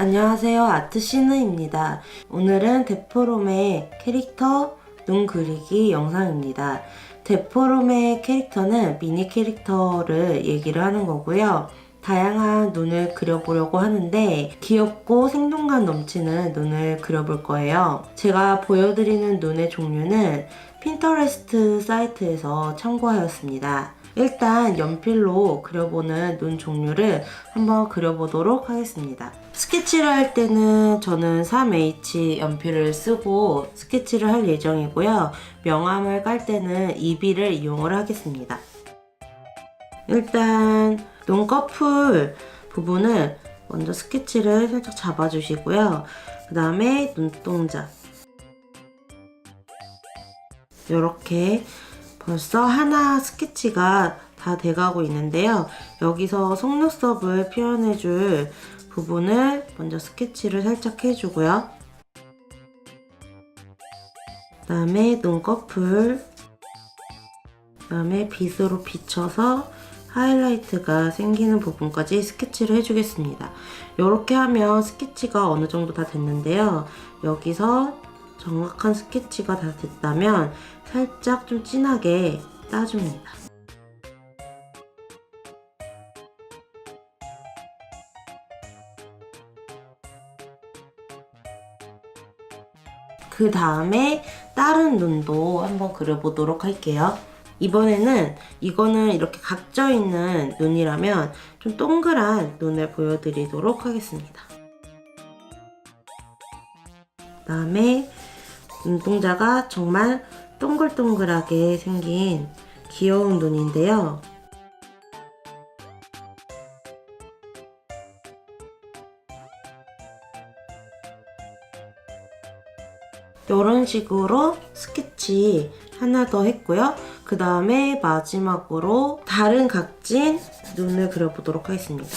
안녕하세요. 아트시느입니다. 오늘은 데포롬의 캐릭터 눈 그리기 영상입니다. 데포롬의 캐릭터는 미니 캐릭터를 얘기를 하는 거고요. 다양한 눈을 그려보려고 하는데 귀엽고 생동감 넘치는 눈을 그려볼 거예요. 제가 보여드리는 눈의 종류는 핀터레스트 사이트에서 참고하였습니다. 일단 연필로 그려보는 눈 종류를 한번 그려보도록 하겠습니다. 스케치를 할 때는 저는 3H 연필을 쓰고 스케치를 할 예정이고요. 명암을 깔 때는 2B를 이용을 하겠습니다. 일단 눈꺼풀 부분을 먼저 스케치를 살짝 잡아주시고요. 그 다음에 눈동자 이렇게 벌써 하나 스케치가 다 돼가고 있는데요. 여기서 속눈썹을 표현해줄 부분을 먼저 스케치를 살짝 해주고요. 그 다음에 눈꺼풀 그 다음에 빗으로 비춰서 하이라이트가 생기는 부분까지 스케치를 해주겠습니다. 이렇게 하면 스케치가 어느 정도 다 됐는데요. 여기서 정확한 스케치가 다 됐다면 살짝 좀 진하게 따줍니다. 그 다음에 다른 눈도 한번 그려보도록 할게요. 이번에는 이거는 이렇게 각져 있는 눈이라면 좀 동그란 눈을 보여드리도록 하겠습니다. 그 다음에 눈동자가 정말 동글동글하게 생긴 귀여운 눈인데요. 이런 식으로 스케치 하나 더 했고요. 그 다음에 마지막으로 다른 각진 눈을 그려보도록 하겠습니다.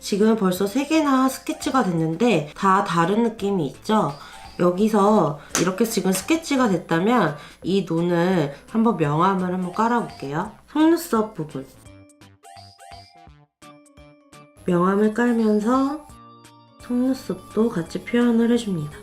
지금 벌써 3개나 스케치가 됐는데 다 다른 느낌이 있죠? 여기서 이렇게 지금 스케치가 됐다면 이 눈을 한번 명암을 한번 깔아볼게요. 속눈썹 부분. 명암을 깔면서 속눈썹도 같이 표현을 해줍니다.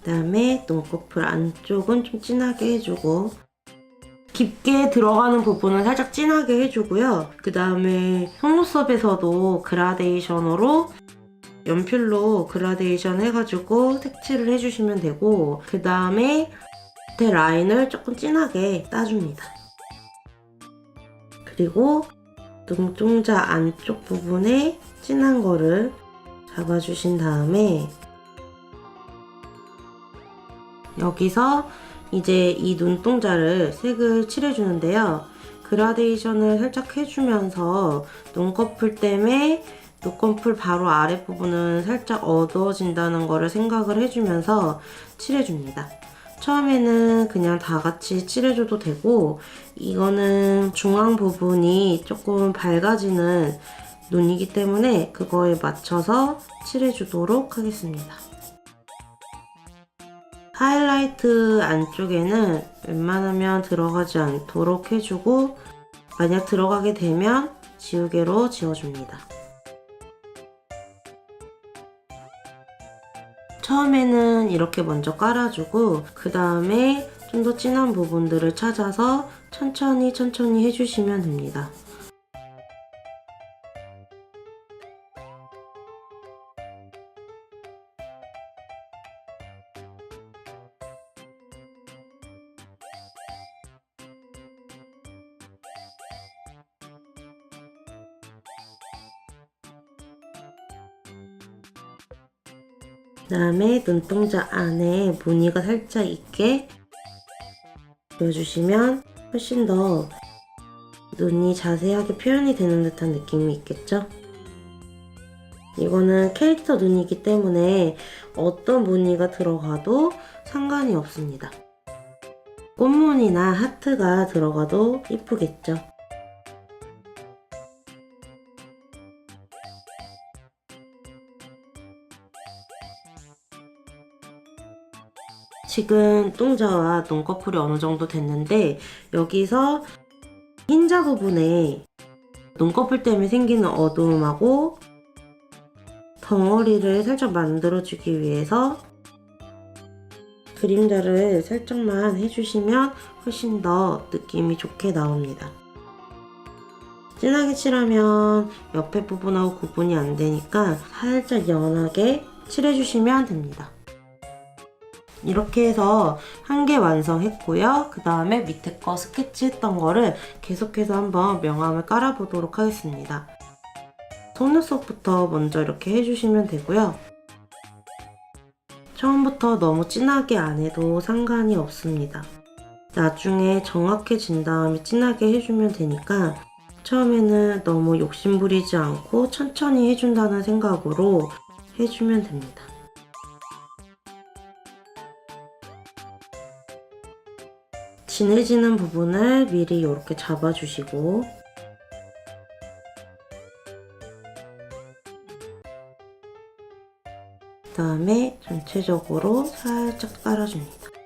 그 다음에 눈꺼풀 안쪽은 좀 진하게 해주고 깊게 들어가는 부분은 살짝 진하게 해주고요. 그 다음에 속눈썹에서도 그라데이션으로 연필로 그라데이션 해가지고 색칠을 해주시면 되고 그 다음에 밑에 라인을 조금 진하게 따줍니다. 그리고 눈동자 안쪽 부분에 진한 거를 잡아주신 다음에 여기서 이제 이 눈동자를 색을 칠해주는데요. 그라데이션을 살짝 해주면서 눈꺼풀 때문에 눈꺼풀 바로 아랫부분은 살짝 어두워진다는 거를 생각을 해주면서 칠해줍니다. 처음에는 그냥 다 같이 칠해줘도 되고 이거는 중앙 부분이 조금 밝아지는 눈이기 때문에 그거에 맞춰서 칠해주도록 하겠습니다. 하이라이트 안쪽에는 웬만하면 들어가지 않도록 해주고 만약 들어가게 되면 지우개로 지워줍니다. 처음에는 이렇게 먼저 깔아주고 그 다음에 좀 더 진한 부분들을 찾아서 천천히 천천히 해주시면 됩니다. 그 다음에 눈동자 안에 무늬가 살짝 있게 보여주시면 훨씬 더 눈이 자세하게 표현이 되는 듯한 느낌이 있겠죠? 이거는 캐릭터 눈이기 때문에 어떤 무늬가 들어가도 상관이 없습니다. 꽃무늬나 하트가 들어가도 이쁘겠죠. 지금 똥자와 눈꺼풀이 어느 정도 됐는데 여기서 흰자 부분에 눈꺼풀 때문에 생기는 어두움하고 덩어리를 살짝 만들어주기 위해서 그림자를 살짝만 해주시면 훨씬 더 느낌이 좋게 나옵니다. 진하게 칠하면 옆에 부분하고 구분이 안 되니까 살짝 연하게 칠해주시면 됩니다. 이렇게 해서 한 개 완성했고요. 그 다음에 밑에 거 스케치 했던 거를 계속해서 한번 명암을 깔아보도록 하겠습니다. 속눈썹부터 먼저 이렇게 해주시면 되고요. 처음부터 너무 진하게 안 해도 상관이 없습니다. 나중에 정확해진 다음에 진하게 해주면 되니까 처음에는 너무 욕심부리지 않고 천천히 해준다는 생각으로 해주면 됩니다. 진해지는 부분을 미리 이렇게 잡아주시고 그 다음에 전체적으로 살짝 깔아줍니다.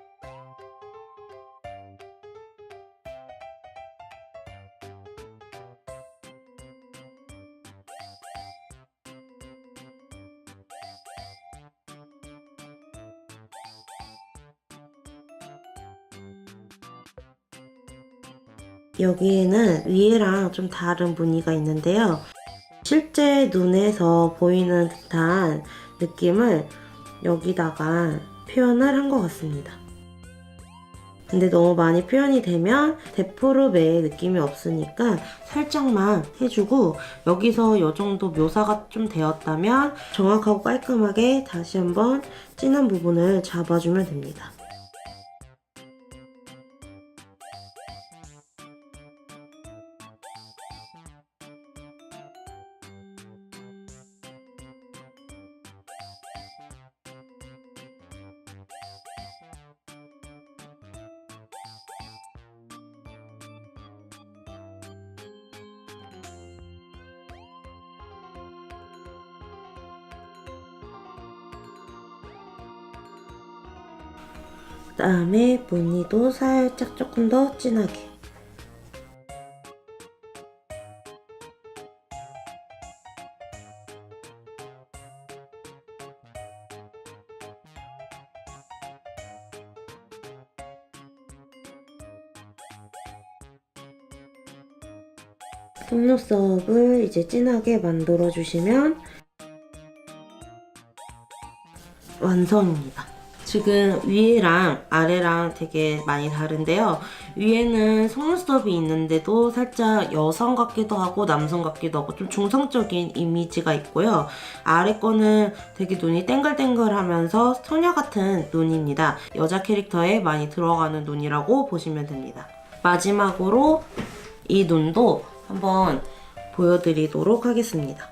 여기에는 위에랑 좀 다른 무늬가 있는데요. 실제 눈에서 보이는 듯한 느낌을 여기다가 표현을 한 것 같습니다. 근데 너무 많이 표현이 되면 데프르메의 느낌이 없으니까 살짝만 해주고 여기서 이 정도 묘사가 좀 되었다면 정확하고 깔끔하게 다시 한번 진한 부분을 잡아주면 됩니다. 그 다음에 무늬도 살짝 조금 더 진하게 속눈썹을 이제 진하게 만들어 주시면 완성입니다. 지금 위에랑 아래랑 되게 많이 다른데요. 위에는 속눈썹이 있는데도 살짝 여성 같기도 하고 남성 같기도 하고 좀 중성적인 이미지가 있고요. 아래 거는 되게 눈이 땡글땡글 하면서 소녀 같은 눈입니다. 여자 캐릭터에 많이 들어가는 눈이라고 보시면 됩니다. 마지막으로 이 눈도 한번 보여드리도록 하겠습니다.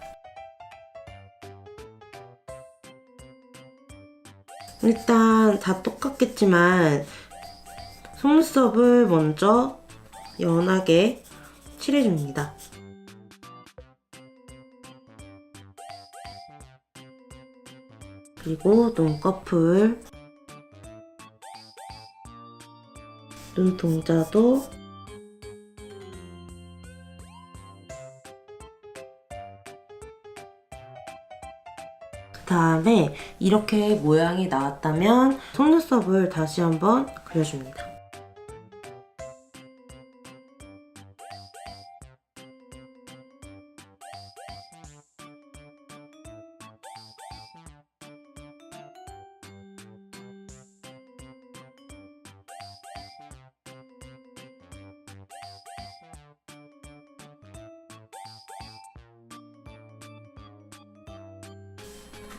일단 다 똑같겠지만 속눈썹을 먼저 연하게 칠해줍니다. 그리고 눈꺼풀 눈동자도 다음에 이렇게 모양이 나왔다면 속눈썹을 다시 한번 그려줍니다.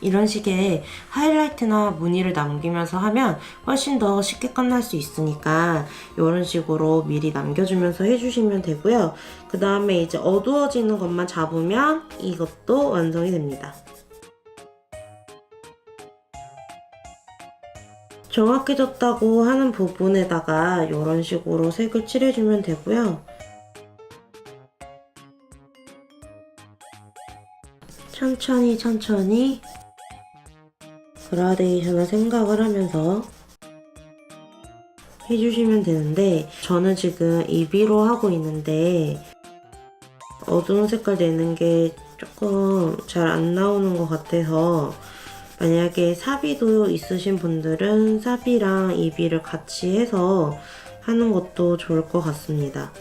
이런 식의 하이라이트나 무늬를 남기면서 하면 훨씬 더 쉽게 끝날 수 있으니까 이런 식으로 미리 남겨주면서 해주시면 되고요. 그 다음에 이제 어두워지는 것만 잡으면 이것도 완성이 됩니다. 정확해졌다고 하는 부분에다가 이런 식으로 색을 칠해주면 되고요. 천천히 천천히 그라데이션을 생각을 하면서 해주시면 되는데 저는 지금 이비로 하고 있는데 어두운 색깔 내는 게 조금 잘 안 나오는 것 같아서 만약에 사비도 있으신 분들은 사비랑 이비를 같이 해서 하는 것도 좋을 것 같습니다.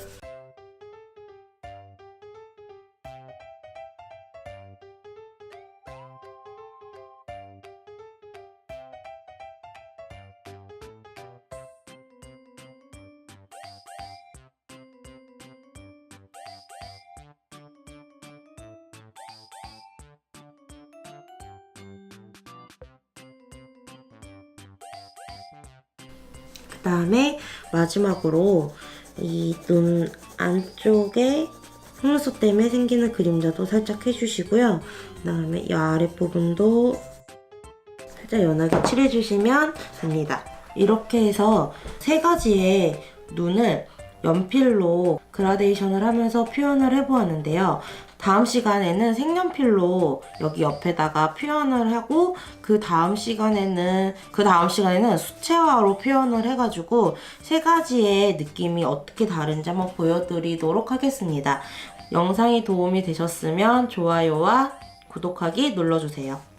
그 다음에 마지막으로 이 눈 안쪽에 속눈썹 때문에 생기는 그림자도 살짝 해주시고요. 그 다음에 이 아랫부분도 살짝 연하게 칠해주시면 됩니다. 이렇게 해서 세 가지의 눈을 연필로 그라데이션을 하면서 표현을 해보았는데요. 다음 시간에는 색연필로 여기 옆에다가 표현을 하고 그 다음 시간에는 그 다음 시간에는 수채화로 표현을 해가지고 세 가지의 느낌이 어떻게 다른지 한번 보여드리도록 하겠습니다. 영상이 도움이 되셨으면 좋아요와 구독하기 눌러주세요.